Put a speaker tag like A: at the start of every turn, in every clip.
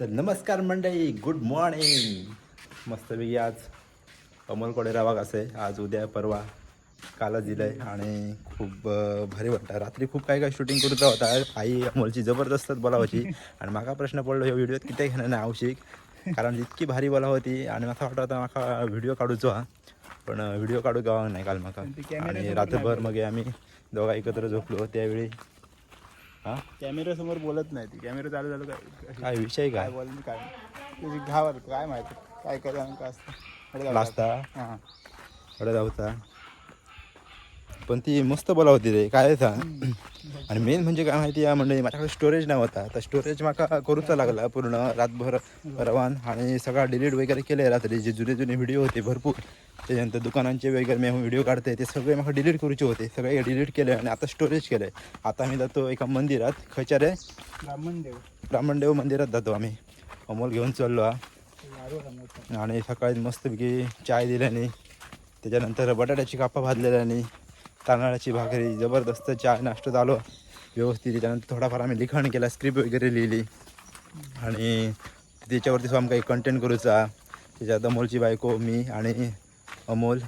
A: तर नमस्कार मंडळी गुड मॉर्निंग मस्तपैकी आज अमोलकडे रवा कसं आहे आज उद्या परवा कालच दिलंय आणि खूप भारी वाटतं. रात्री खूप काय काय शूटिंग करूचा होता आई अमोलची जबरदस्तच बोलावची. आणि माका प्रश्न पडलो ह्या व्हिडिओत किती घेणं नाही आवश्यक कारण इतकी भारी बोला होती आणि मला वाटतं होता माका व्हिडिओ काढूचो हा पण व्हिडिओ काढू गावा नाही काल माका. आणि रात्रभर मग आम्ही दोघा एकत्र झोपलो. त्यावेळी हां?
B: कॅमेरा समोर बोलत नाही ती. कॅमेरा चालू झालं काय
A: काय विषय
B: काय?
A: काय
B: बोल काय तुझी घावर काय माहिती. काय करा काय असतं.
A: लाजता
B: हां.
A: जाऊचा. पण ती मस्त बोला होती रे. काय सांग? आणि मेन म्हणजे काय माहिती आहे म्हणजे माझ्याकडे स्टोरेज नाही होता तर स्टोरेज माका करूचा लागला पूर्ण. रातभर रवान आणि सगळा डिलीट वगैरे केले रात्री. जे जुने जुने व्हिडिओ होते भरपूर. त्याच्यानंतर दुकानांचे वगैरे मी व्हिडिओ काढते. ते सगळे मला डिलीट करूचे होते. सगळे डिलीट केले आणि आता स्टोरेज केले आता मी जातो एका मंदिरात. खयच्या रे
B: ब्राह्मण देव.
A: ब्राह्मणदेव मंदिरात जातो आम्ही. अमोल घेऊन चाललो हा. आणि सकाळी मस्तपैकी चाय दिल्याने. त्याच्यानंतर बटाट्याची कापा भाजलेल्याने. तांदळाची भाकरी जबरदस्त चहा नाश्ता झालो व्यवस्थित त्याच्यानंतर थोडाफार आम्ही लिखाण केला स्क्रिप्ट वगैरे लिहिली. आणि त्याच्यावरती आमका एक कंटेंट करूचा त्याच्यात अमोलची बायको मी आणि अमोल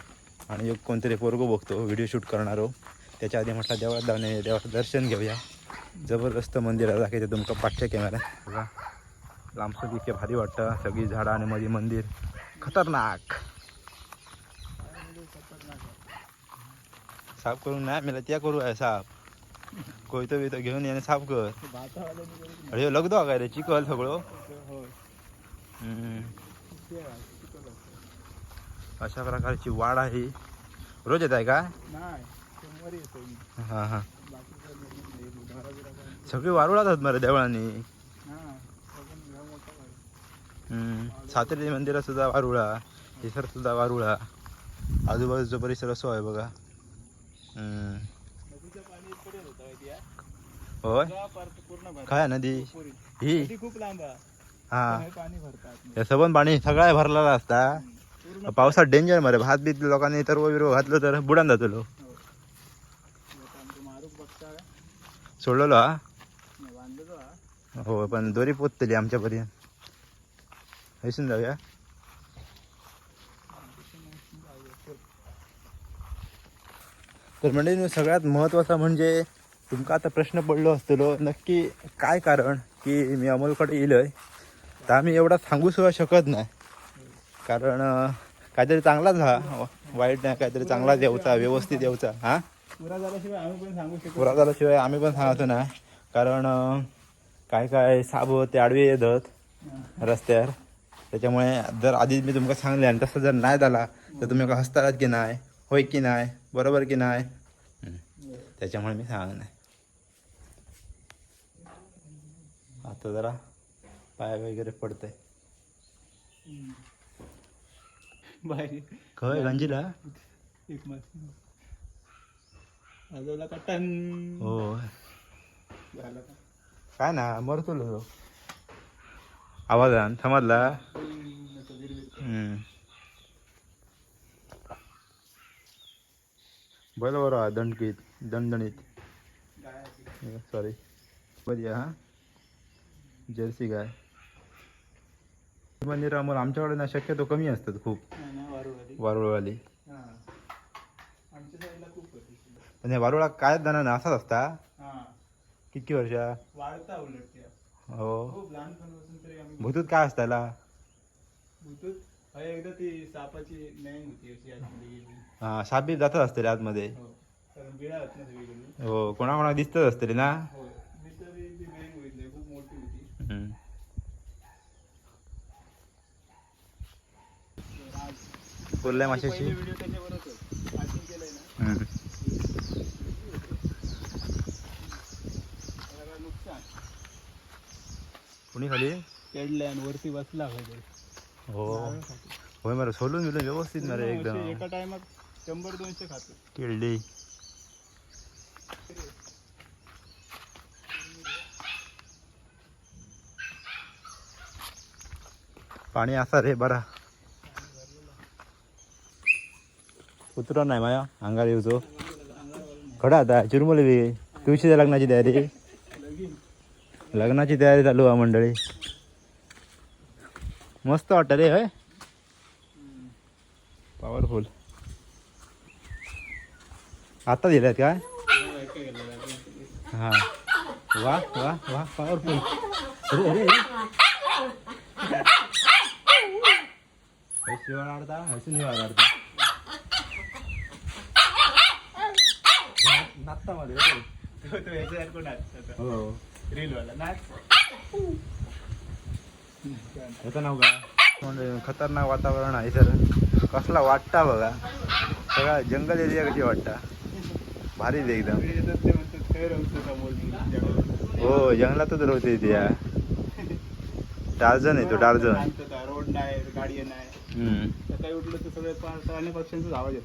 A: आणि एक कोणतरी पोरगो बघतो व्हिडिओ शूट करणारो त्याच्या आधी म्हटलं देवळात जाणे देवाचं दर्शन घेऊया. जबरदस्त मंदिर आहे दाखवते तुमका पाठच्या कॅमेरा बघा. लांबचं इतके भारी वाटतं. सगळी झाडं आणि मध्ये मंदिर. खतरनाक. साफ करून नाही मला त्या करू आहे साफ. कोयतो बितो घेऊन याने साफ कर. अरे लगदो काय रे चिकल सगळं. अशा प्रकारची वाड आहे. रोज येत आहे का
B: मी.
A: हां हां. सगळी वारुळात आहेत मरे देवळांनी. सातेरी मंदिरात सुद्धा वारुळा इतर सुद्धा वारुळा. आजूबाजूचा परिसर असो आहे बघा. होय? काय नदी? ही?
B: खूप लांब
A: हा.
B: हे पाणी भरतात
A: सबन पाणी सगळ्या भरलेला असता. पावसात डेंजर मरे भात बीत लोकांनी तर विरो घातलं तर बुडान जातलो सोडलेलो हा?
B: हो
A: पण दोरी पोचतली आमच्यापर्यंत. हैसून जाऊया तर म्हणजे सगळ्यात महत्त्वाचा म्हणजे तुमका आता प्रश्न पडलो असतलो. नक्की काय कारण की मी अमोलकडे येलोय? तर आम्ही एवढा सांगू सुद्धा शकत नाही. कारण काहीतरी चांगलाच हा. वाईट नाही काहीतरी चांगलाच यावचा व्यवस्थित यावचा. हा?
B: पुरा झाल्याशिवाय आम्ही पण सांगू शकतो
A: पुरा झाल्याशिवाय आम्ही पण सांगतो ना कारण काय काय साप ते आडवे येतात रस्त्यावर. त्याच्यामुळे जर आधी मी तुमका सांगले आणि तसं जर नाही झाला तर तुम्ही का हसतालात की नाही? होय की नाही? बरोबर की नाही. त्याच्यामुळे मी सांग नाही आता जरा पाय वगैरे पडतंय. खय गंजीला?
B: एक मस्त आजोला कटन
A: हो
B: का?
A: काय ना मरतो लो. आवाजान समजला हम्म. बरोबर हा दणकीत दणदणीत. सॉरी बघूया हा जर्सी गाय आम्हाला आमच्याकडे ना शक्यतो कमी असतात खूप. वारुळवाली. पण हे वारुळा काय जणांना ना असाच असता. किती वर्षा. हो
B: खूप लहानपणापासून तरी आम्ही
A: भूतूत काय असताला
B: भूतूत एकदा ती सापाची नैन होती अशी.
A: हा जातच असते आतमध्ये
B: हो. सगळीकडे.
A: हो कोणाकोणा दिसतच असते ना
B: हो. मी तरी ती नैन बघितली खूप मोठी होती
A: हम्म.
B: आज
A: कुर्ल्या माशाची
B: पहिले व्हिडिओ त्याच्यावरच होते. Starting केलंय ना
A: हम्म.
B: त्याला नुकसान
A: कुणी खाली
B: चढल्या आणि वरती बसला
A: हो होय मरे सोलून गेलो व्यवस्थित ना रे एकदम
B: एका टायमात शंभर दोनशे खातो.
A: किळली पाणी असा रे बरा. उतरा नाही माया अंगार येऊचो खडा आता चिरमुली बी. तुळशीच्या लग्नाची तयारी.
B: लगीन
A: लग्नाची तयारी चालू आहे मंडळी. मस्त वाटतं रे होय? पॉवरफुल आता दिल्यात काय हा वा वा वा पॉवरफुल अरे अरे शिवाळ आडता हसून शिवाळ आडता नाचता मध्ये रे.
B: तो तो ह्याच्यासारखं नाचतो
A: हो
B: रील वाला नाच
A: याचं नाव काय म्हणजे खतरनाक वातावरण आहे सर कसला वाटता बघा सगळा जंगल एरिया कशी वाटता भारी आहे एकदम.
B: ते.
A: हो जंगलातच राहते इथे या. टार्झन आहे तो टार्झन
B: रोड नाही गाडी नाही. सकाळी उठलं तर सगळे प्राणी पक्ष्यांचाच आवाज येत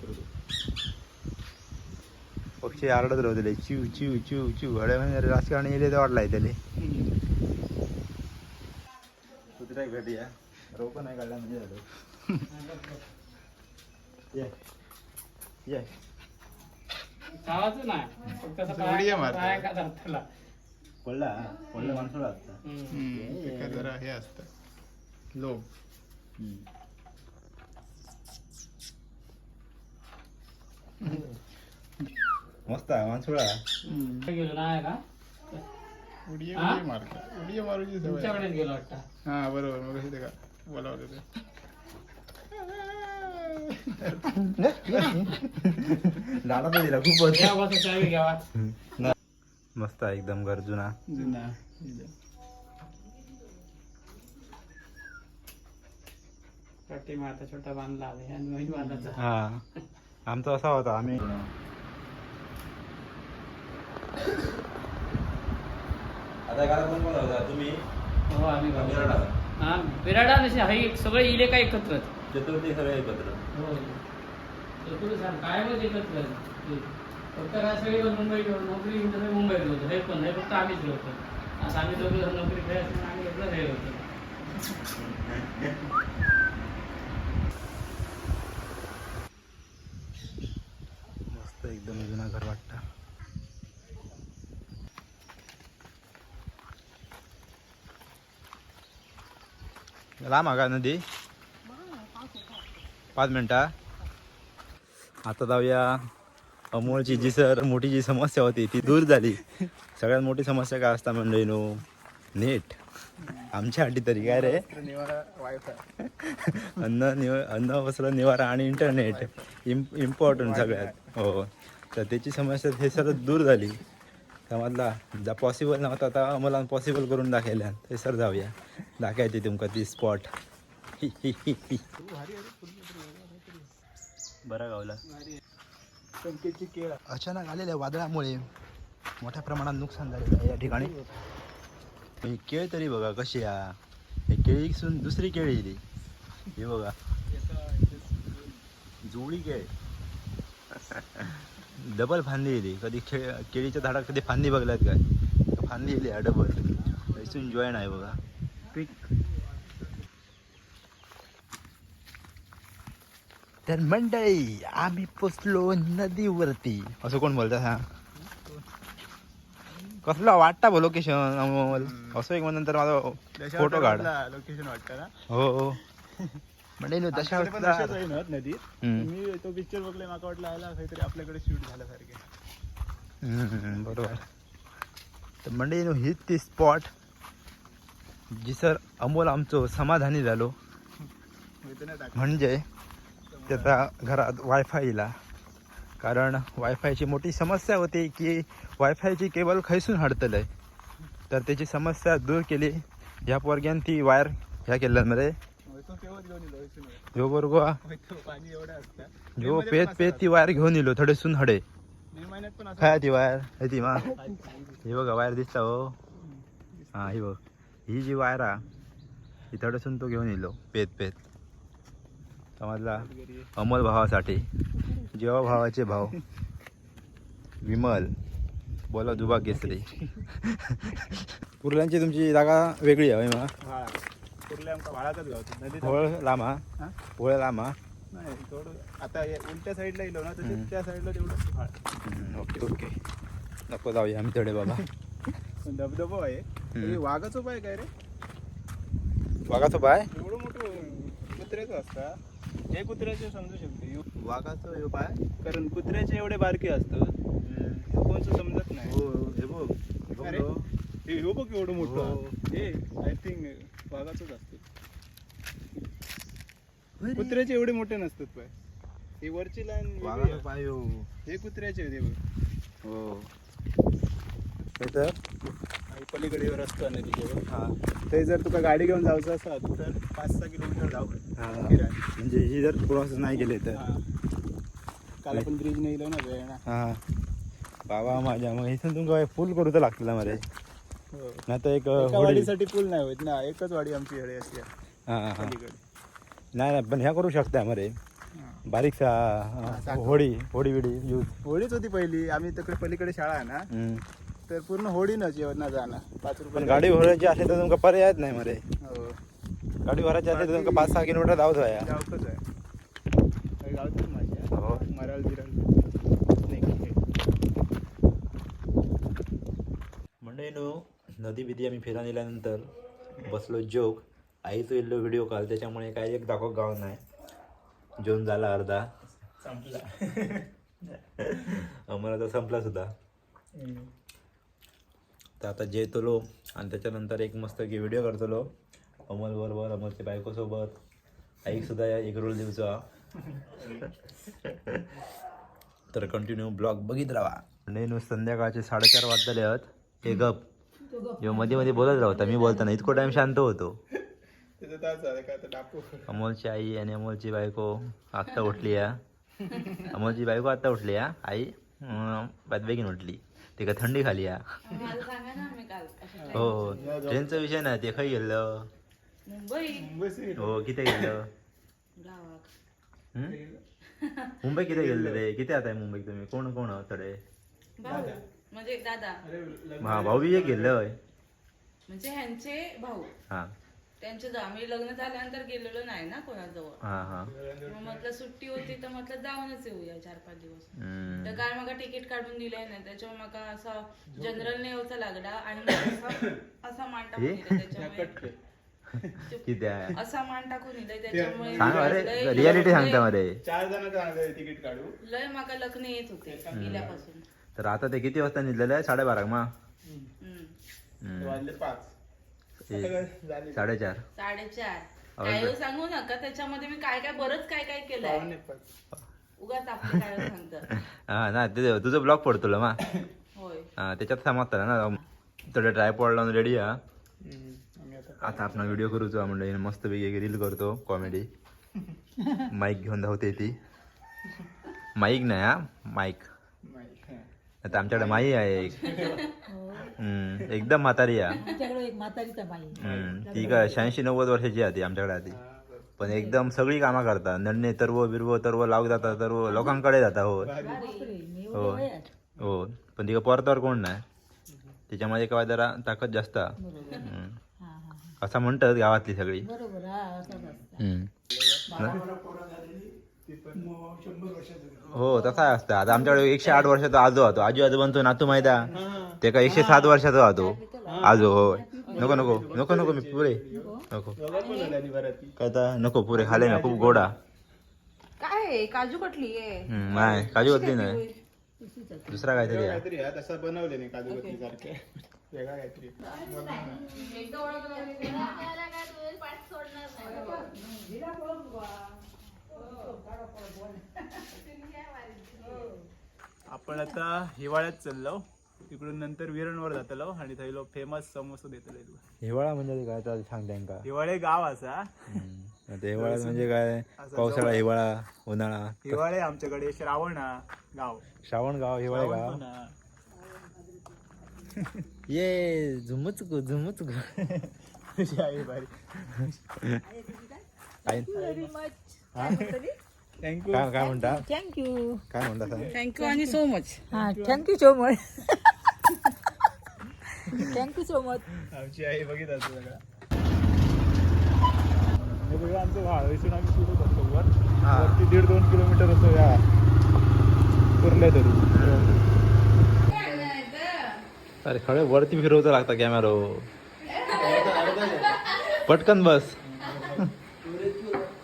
A: पक्षी आरडत राहते चिव चिव चिव चिव. हडे म्हणजे राजकारण येले तर वाटलाय त्याले. कुत्र्या घटिया रोप नाही काढला म्हणजे झालं. ये. ये.
C: चावायचं नाही फक्त असं
B: उडी
C: पाया-
B: मारतो.
C: पाया का धरताला.
A: पडला पडला माणसाला आता
C: हम्म.
B: एका जरा हे असतं लोभ
A: मस्त आहे माणसोळा
C: कुठे गेलो नाही का
B: उडी
C: हा?
B: उडी मारतो उडी मारूची सवय आहे.
C: तुमच्याकडेच गेलो वाटतं
B: हा बरोबर मग कशी ते का बोलावलं ते
A: तर दिला
C: चावी घ्यावा
A: मस्त आहे एकदम गरजुना
B: जुना
C: पट्टी मारता छोटा बांधला
A: हा आमचा असा होता आम्ही आता घरात कोण कोण होता तुम्ही
C: हो आम्ही. हा हाई सगळे इले काय एकत्र
A: चतुर्थी सगळे एकत्र
C: हो एकत्र? ते. फक्त काय सगळे मुंबई नोकरी सगळे मुंबईत होतो. हे पण हे फक्त आम्हीच होतो. असं आम्ही नोकरी आम्ही हे होतो.
A: मस्त एकदम जुना घर वाटतं. लांब आहे का नदी? पाच मिनटा आता जाऊया. अमोलची जी सर मोठी जी समस्या होती ती दूर झाली. सगळ्यात मोठी समस्या काय असता मंडळी नो नेट आमच्यासाठी तरी काय रे?
B: निवारा
A: अन्न निव अन्न वस्त्र निवारा आणि इंटरनेट इम इम्पॉर्टंट सगळ्यात. हो. तर त्याची समस्या हे सरच दूर झाली. समजला जा पॉसिबल नव्हता आता अमोलान पॉसिबल करून दाखवल्या. ते सर जाऊया. दाखवायचे तुमका ती स्पॉट बरं गावला.
B: केळ.
A: अचानक आलेल्या वादळामुळे मोठ्या प्रमाणात नुकसान झालेलं आहे या ठिकाणी. ही केळ तरी बघा कशी या हे केळीसून दुसरी केळी दिली हे बघा. जुळी केळ. डबल फांदी दिली कधी खेळ केळीच्या झाडात कधी फांदी बघल्यात काय? फांदी दिली डबल. इथून जॉईन आहे बघा. तर मंडळी आम्ही पोचलो नदीवरती. असं कोण बोलतात हा? कसला वाटता बो लोकेशन अमोल? असं एक नंतर माझा फोटो काढ.
B: लोकेशन वाटतं ना?
A: हो हो. म्हणजे ना
B: नदी. मी तो पिक्चर बघले माका वाटलं आला काहीतरी आपल्याकडे शूट झाल्यासारखे.
A: बरोबर. तर म्हणजे नो हीच ती स्पॉट जी सर अमोल आमचो समाधानी झालो. म्हणजे त्याचा घरात वायफायला कारण वायफायची मोठी समस्या होती की वायफायची केबल खैसून आहे तर त्याची समस्या दूर केली. ह्या पोरग्यान ती वायर ह्या केल्ल्यामध्ये जो बरोबर
B: जो
A: पेत पेत ती वायर घेऊन येलो थोडेसून हडे. काय ती वायर? हे ती मा. हे बघा वायर दिसता हो. हा ही बघ. ही जी वायर हा ही थोडेसून तो घेऊन येलो पेत पेत. समजला. अमोल भावासाठी. जेव्हा भावाचे भाव विमल बोला दुबा केसरी. कुर्ल्यांची तुमची जागा वेगळी आहे मा.
B: व्हाळ. कुर्ले आमका व्हाळातच गावतो. नदीत
A: पोळ लांबा
B: हा?
A: पोळ लांबा
B: नाही थोडं आता उलट्या साईडला ना त्या साईडला तेवढं
A: ओके ओके. नको जाऊया आम्ही थोडे बाबा.
B: पण धबधबा आहे. तरी वाघाचं पाय काय रे?
A: तो बाय
B: एवढं मोठं कुत्र्याचं असता. हे कुत्र्याचे समजू शकते.
A: वाघाचं ह्यो पाय.
B: कारण कुत्र्याचे एवढे बारके असतात. कोणचं समजत नाही.
A: हो हे बघ हे बघ.
B: अरे. हे बघ एवढं
A: हो.
B: मोठं. हे. आय थिंक वाघाचंच असते. कुत्र्याचे एवढे मोठे नसतात पाय. हे वरची लाईन
A: पाय ह्यो.
B: हे कुत्र्याचे हे बघ.
A: हो. हे तर
B: आणि पलीकडे रस्ता नाही तिथे
A: हा.
B: ते जर तुका गाडी घेऊन जायचं असत तर पाच सहा किलोमीटर जाऊ
A: हा. म्हणजे ही जर क्रॉस नाही केले तर.
B: हा. काल आपण ब्रिज नाही गेलो ना वेळ ना.
A: हा. बाबा माझ्या मग इथून तुमका फुल करू तर लागतं मरे.
B: हो.
A: नाही तर एक
B: वाडीसाठी पूल नाही होत ना. एकच वाडी आमची हळे असते.
A: हा हा. नाही पण ह्या करू शकता मरे. बारीकसा. होडी होडी बिडी यूज
B: होडीच होती पहिली. आम्ही तिकडे पलीकडे शाळा आहे ना. तर पूर्ण होडीनच येऊन जाणं. पाच
A: पण
B: रुपये
A: गाडी भरायची असली तर तुमका पर्यायच नाही मरे.
B: हो.
A: गाडी भरायची असली तर तुमका पाच सहा किलोमीटर धावत आहे
B: गावकच आहे काही गावचीच माझी
A: हो.
B: मराल बिराल.
A: म्हणजे नो नदी बिदी आम्ही फिरा नेल्यानंतर बसलो जोक. आईचं इल्लो व्हिडिओ कॉल त्याच्यामुळे काय एक दाखव गाव नाही. जेवण झाला अर्धा.
B: संपला.
A: तर संपला सुद्धा. तर आता जेतलो आणि त्याच्यानंतर एक मस्त की व्हिडिओ करतलो. अमल बरोबर अमलच्या बायकोसोबत. आईक सुद्धा या एक रोल दिवचा तर कंटिन्यू ब्लॉग बघित राहा. नेनू संध्याकाळचे साडेचार वाजले आहेत. हे गप. जेव्हा मध्ये मध्ये बोलत राहता मी बोलताना इतको टाइम शांत होतो. अमोलची आई आणि अमोलची बायको आत्ता उठली या. अमोलची बायको आत्ता उठली या. आई बाद बेगीन उठली. ते का थंडी खाली या.
D: ना
A: हो हो ट्रेनचा विषय नाही ते खै गेलं. हो किती गेलं? हं? मुंबई किती गेलं रे? किती आता मुंबई तुम्ही? कोण कोण थोडे
D: भाऊ म्हणजे दादा.
A: हा भाऊ बी एक गेलं
D: म्हणजे ह्यांचे भाऊ.
A: हा.
D: त्यांचे ज- आम्ही लग्न झाल्यानंतर गेलेलो नाही ना कोणाजवळ.
A: हा हा.
D: मग म्हटलं सुट्टी होती तर म्हटलं जाऊनच येऊया चार पाच दिवस.
A: हम्म.
D: तर काय मला तिकीट काढून दिलंय नाही त्याच्यामुळे मला असं जनरल यायचा लागला आणि मग असा- असा मान टाकून
A: हे?
D: दिला त्याच्यामुळे.
A: किती आहे?
D: असा मान टाकून दिलाय त्याच्यामुळे
A: सांग अरे
D: लय-
A: रियालिटी सांगता मध्ये
B: चार जणांचं सांगताय तिकीट काढू
D: लय माका लग्न येत होते गेल्यापासून.
A: तर आता ते किती वाजता निघलेलं आहे? साडेबारा मा
D: हम्म.
B: वाजले पाच.
A: साडेचार.
D: साडेचार. काय
A: ज-
D: सांगू नका त्याच्यामध्ये मी काय काय बरंच काय काय केलंय.
B: पाच
D: उगाच आपलं काय सांगतं.
A: हा ना ते तुझं ब्लॉग पडतो मा.
D: होय.
A: हा त्याच्यात समजतं ना. थोडं ट्रायपॉड लावून रेडी हा.
B: आता
A: आपण व्हिडिओ करूचो म्हणजे मस्त पैकी रील करतो कॉमेडी माईक घेऊन धावते ती. माईक नाही हा. माईक. आता आमच्याकडे माई आहे एक. हम्म, एकदम म्हातारी आहे.
E: आमच्याकडे एक म्हातारीचा बाई.
A: हम्म, ती काय शहाऐंशी नव्वद वर्षाची आहे ती आमच्याकडे आधी. पण एकदम सगळी कामं करतात. नन्ने तरव बिरव तरव लावू जातात तरव लोकांकडे जाता हो.
E: बापरे मी
A: हो
E: वयात
A: हो. पण तिका परतावर कोण नाही. त्याच्यामध्ये काय जरा ताकद जास्त. हम्म.
E: हा हा
A: असं म्हणतात गावातली सगळी.
E: बरोबर. हा असंच असतं.
A: हम्म. हो तसा असतं. आता आमच्याकडे एकशे आठ वर्षाचा आजो होतो. आजू आजोबांचो नातू माहिती ते का एकशे सात वर्षाचा होतो. आजो होय. नको नको नको नको मी पुरे. नको. काय तर नको पुरे. खाले ना खूप गोडा.
D: काय काजू कटली
A: नाही. काजू कतली नाही. दुसरा काहीतरी
B: हा तसा बनवले नाही काजू कतली सारखे. वेगळा काहीतरी. आपण आता हिवाळ्यात चाललो. इकडून नंतर विरणवर जातलो आणि थंयलो फेमस समोसा देतलो.
A: हिवाळा म्हणजे काय तर सांग त्यांका
B: हिवाळे गाव असा.
A: आता हिवाळा म्हणजे काय? पावसाळा हिवाळा उन्हाळा.
B: हिवाळे आमच्याकडे श्रावण हा गाव.
A: श्रावण गाव हिवाळे
B: श्रावण
A: गाव. ये झुमच गो झुमच गो.
B: आई
E: व्हेरी मच
B: थँक्यू
A: काय काय म्हणता?
E: थँक्यू
A: काय म्हणता
D: थँक्यू आणि सो मच
E: हा thank you so much thank you so much
B: आमची आई बघित असतो सगळा हे बघा आमचं वाळवेसून आम्ही सुरू करतो वर
A: हा.
B: वरती दीड दोन किलोमीटर होतो या कुर्ले धरून
A: अरे खळे वरती फिरवतो लागता कॅमेरा पटकन बस.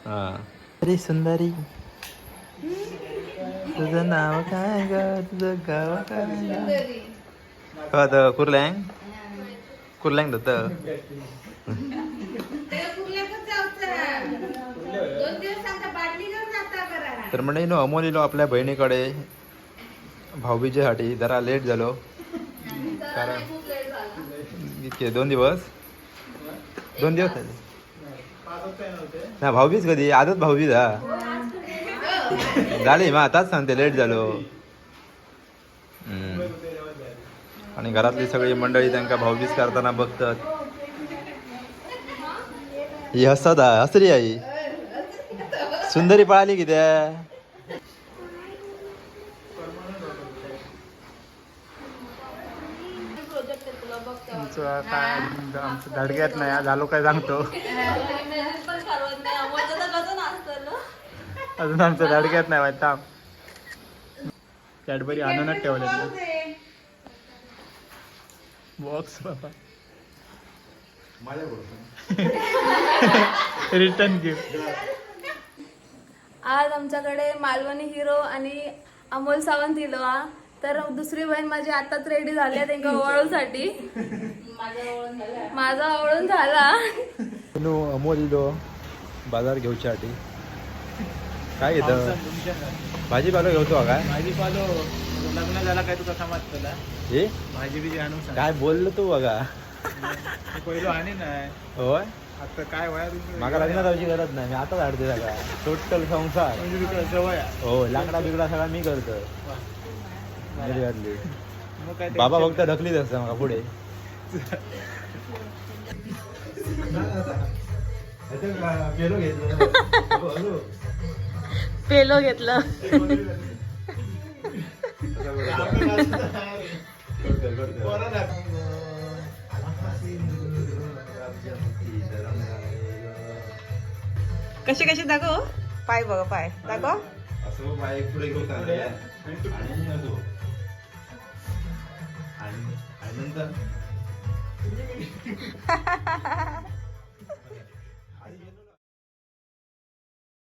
A: हा. अरे सुंदरी तुझं नाव काय ग? तुझं गाव काय ग? कुर्लँग कुर्लँग दत्त तर म्हणजे नो अमोलीलो आपल्या बहिणीकडे. भाऊबीजेसाठी जरा लेट झालो. कारण इतके दोन दिवस. दोन दिवस झाले. ना भाऊबीज कधी? आजच भाऊबीज हा. झाली मग आताच सांगते लेट झालो. हम्म. आणि घरातली सगळी मंडळी त्यांना भाऊबीज करताना बघतात. ही हसत हसरी आई सुंदरी पळाली
B: काय आमचं धडक्यात नाही झालो काय सांगतो. अजून आमचं धडक्यात नाही थांब. कॅडबरी आणूनच ठेवले बॉक्स बाबा. Return gift.
D: आज आमच्याकडे मालवणी हिरो आणि अमोल सावंत इलो हा. तर दुसरी बहीण माझी आताच रेडी झाली आहे त्यांच्या ओवाळूसाठी माझा ओवाळून झाला.
A: अमोल बाजार घेऊच्यासाठी काय घेतं भाजीपाला हा काय
B: भाजी पालो लग्न झाला काय तुका समाज तुला?
A: हे
B: भाजी बिजी आणून
A: काय बोललो तू बघा.
B: पहिलो आणि नाही.
A: होय?
B: आता काय वया तुमची
A: माका लग्न जायची गरज नाही. मी आता झाडते सगळा टोटल संसार.
B: म्हणजे.
A: हो लाकडा बिकडा सगळा मी करतो घातली बाबा फक्त ढकलीत असतं मला पुढे.
D: पेलो घेतलं.
E: कसे कसे दाखव? पाय बघा पाय. दाखव.
A: असं बाय पुढे घेऊन. आणि असो. आणि आणि नंतर